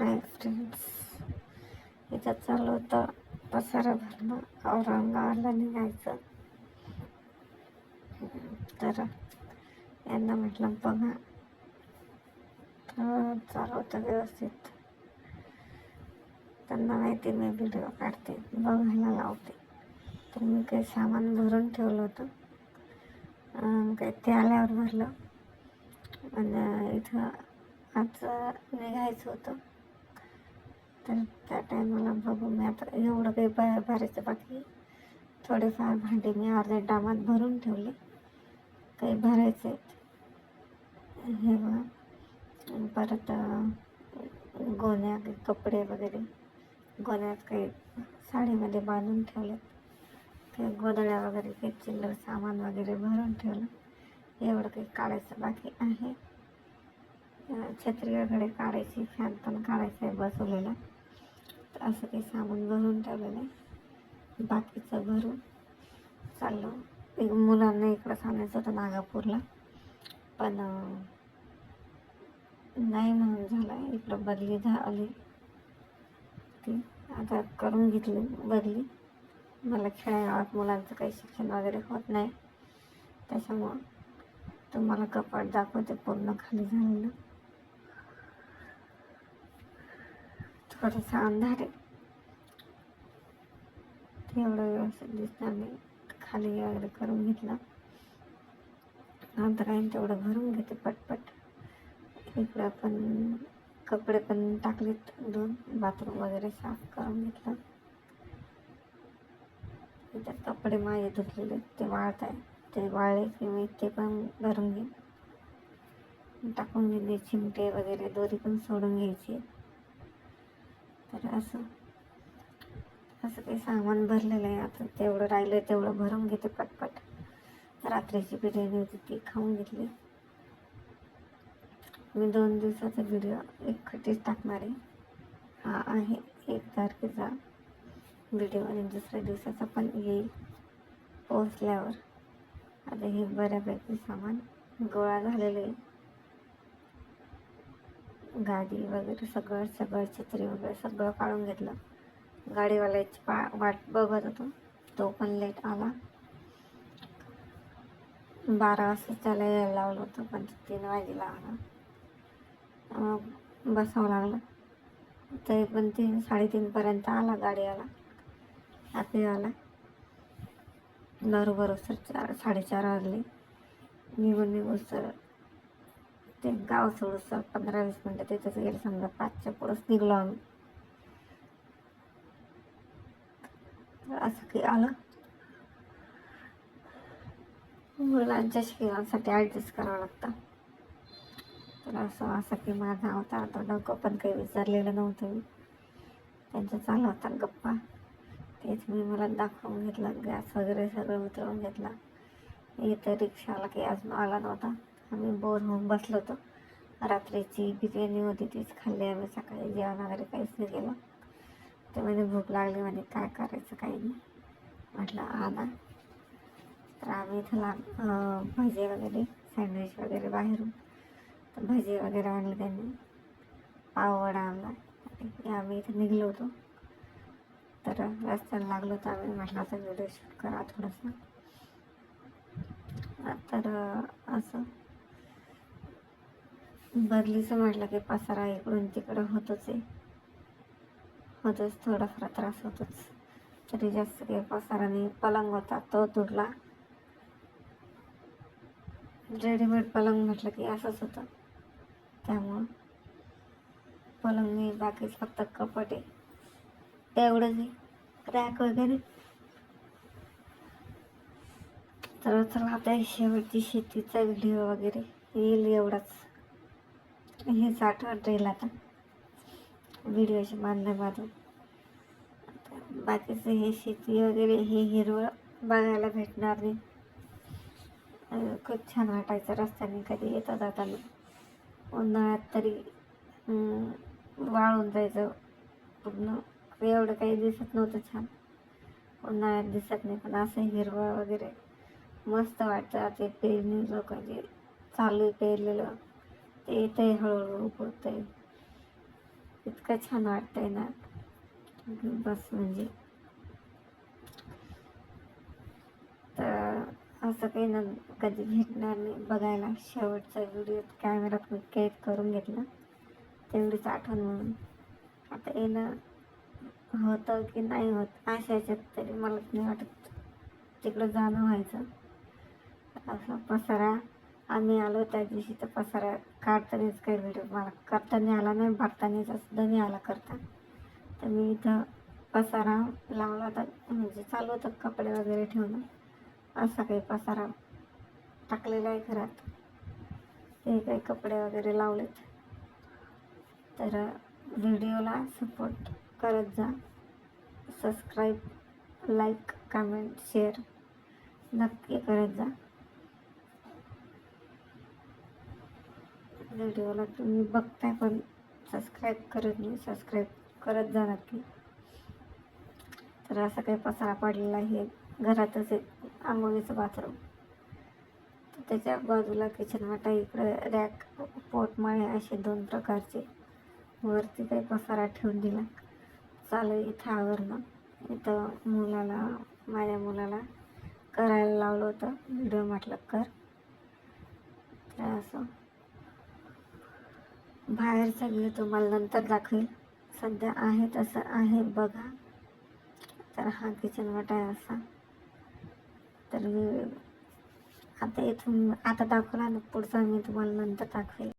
Hi friends. इथं चालू होतं पसारा भरणं. औरंगाबादला निघायचं. तर यांना म्हटलं बघा. तर चालू होतं व्यवस्थित. त्यांना माहिती मी व्हिडिओ काढते. बघायला लावते. तर मी काही सामान भरून ठेवलं होतं. काही ते आल्यावर भरलं. आणि इथं आज निघायचं होतं. तर त्या टायमाला बघू मी आता एवढं काही बा भरायचं बाकी थोडेफार भांडे मी अर्ध्या डामात भरून ठेवले. काही भरायचे आहेत. हे बघा. परत गोण्या काही कपडे वगैरे. गोण्यात काही साडीमध्ये बांधून ठेवले. काही गोदळ्या वगैरे काही चिल्लर सामान वगैरे भरून ठेवलं. एवढं काही काढायचं बाकी आहे. छत्री वगैरे काढायची फॅन पण काढायचा आहे बसवलेला. असं काही सामान भरून ठेवलेलं आहे. बाकीचं भरून चाललो. एक मुलांना इकडं सांगायचं होतं नागापूरला. पण नाही म्हणून झालं इकडं बदली झाली. ती आता करून घेतली बदली. मला खेळात मुलांचं काही शिक्षण वगैरे होत नाही. त्याच्यामुळं तुम्हाला कपाट दाखवते पूर्ण खाली झालेलं. थोडंसं अंधार आहे ते एवढं व्यवस्थित दिसणार नाही. खाली वगैरे करून घेतला. नंतर आहे तेवढं भरून घेते पटपट. इकडं पण कपडे पण टाकलेत दोन. बाथरूम वगैरे साफ करून घेतलं. इथे कपडे माझे धुतलेले ते वाळत आहे ते वाळले की मी ते पण भरून घेईन. टाकून घेते. चिमटे वगैरे दोरी पण सोडून घ्यायची तर असं असं काही सामान भरलेलं आहे. आता तेवढं राहिलं तेवढं भरून घेते पटपट. रात्रीची बिर्याणी होती ती खाऊन घेतली. मी दोन दिवसाचा व्हिडिओ एकखटीच टाकणार आहे. हा आहे एक तारखेचा व्हिडिओ आणि दुसऱ्या दिवसाचा पण येईल पोचल्यावर आता हे बऱ्यापैकी सामान गोळा झालेलं आहे. गाडी वगैरे सगळं सगळं छत्री वगैरे सगळं काढून घेतलं. गाडीवाल्याची पा वाट बघत होतो. तो पण लेट आला. बारा वाजता त्याला यायला लावलं होतं पण तीन वाजेला आला. मग बसावं लागलं. तरी पण तीन साडेतीनपर्यंत आला गाडीवाला. ॲपीवाला बरोबर सर चार साडेचार वाजले. निघून निघून सर ते गाव सोडून सर पंधरा वीस मिनटं त्याच्याच गेलं. समजा पाचच्या पुढंच निघलो आम्ही. तर असं काही आलं? मुलांच्या शिक्षणासाठी ॲडजस्ट करावं लागतं. तर असं असं की माझा होता. आता डोकं पण काही विचारलेलं नव्हतं. मी त्यांचं चालू होता गप्पा. तेच मी मला दाखवून घेतलं. गॅस वगैरे सगळं उतरवून घेतला. इथं रिक्षाला काही अजून आला नव्हता. आम्ही बोर होऊन बसलो होतो. रात्रीची बिर्याणी होती तीच खाल्ली आम्ही. सकाळी जेवण वगैरे काहीच नाही केलं. तर म्हणजे भूक लागली म्हणे काय करायचं काही नाही. म्हटलं आला तर आम्ही इथं लांब भजी भजे वगैरे सँडविच वगैरे बाहेरून. तर भजे वगैरे आणले त्यांनी. पाववडा आणला. आम्ही इथं निघलो होतो. तर रस्त्याला लागलो होतो आम्ही. म्हटलं आता व्हिडिओ शूट करा थोडंसं. तर असं. बदलीचं म्हटलं की पसारा इकडून तिकडं होतच आहे. होतच थोडाफार त्रास होतोच. तरी जास्त काही पसारा नाही. पलंग होता तो तुटला. रेडीमेड पलंग म्हटलं की असंच होतं. त्यामुळं पलंग नाही बाकीच फक्त कपडे तेवढंच आहे. क्रॅक वगैरे. तर चला आता शेवटची शेतीचा व्हिडिओ वगैरे येईल एवढाच. हेच आठवण राहील आता व्हिडिओच्या बाजू बाकीचं हे शेती वगैरे हे हिरवळ बघायला भेटणार नाही. खूप छान वाटायचं रस्त्याने कधी येता जाताना उन्हाळ्यात तरी वाळून जायचं पूर्ण. एवढं काही दिसत नव्हतं छान. उन्हाळ्यात दिसत नाही पण असं हिरवळ वगैरे मस्त वाटतं. ते पेरणी लोकांचे चालू आहे पेरलेलं ते येतंय हळूहळू उगवतंय इतकं छान वाटतंय ना. बस म्हणजे. तर असं काही ना कधी भेटणार नाही. बघायला शेवटचा व्हिडिओ कॅमेरात मी कैद करून घेतला. तेवढीच आठवण म्हणून. आता येणं होतं की नाही होत अशा याच्यात तरी मला नाही वाटत. तिकडं जाणं व्हायचं. असा पसरा. आम्ही आलो त्या दिवशी तर पसारा काढतानाच काही व्हिडिओ मला करता नाही आला नाही भरतानाचा सुद्धा नाही आला करता. तर मी इथं पसारा लावला होता म्हणजे चालू होतं कपडे वगैरे ठेवणं असा काही पसारा टाकलेला आहे घरात. ते काही कपडे वगैरे लावलेत. तर व्हिडिओला सपोर्ट करत जा. सबस्क्राईब लाईक कमेंट शेअर नक्की करत जा. व्हिडिओला तुम्ही बघताय पण सबस्क्राईब करत नाही. सबस्क्राईब करत जा नक्की. तर असं काही पसारा पडलेला आहे. घरातच एक आंघोळीचं बाथरूम. तर त्याच्या बाजूला किचन वाटा इकडे रॅक पोटमाळे असे दोन प्रकारचे. वरती काही पसारा ठेवून दिला. चालू इथं आवरणं. इथं मुलाला माझ्या मुलाला करायला लावलं होतं. व्हिडिओ म्हटलं कर. तर असं. बाहेरचा व्ह्यू तुम्हाला नंतर दाखवेल. सध्या आहे तसं आहे बघा. तर हा किचन वाट आहे असा. तर मी आता इथून आता दाखवला ना पुढचा मी तुम्हाला नंतर दाखवेल.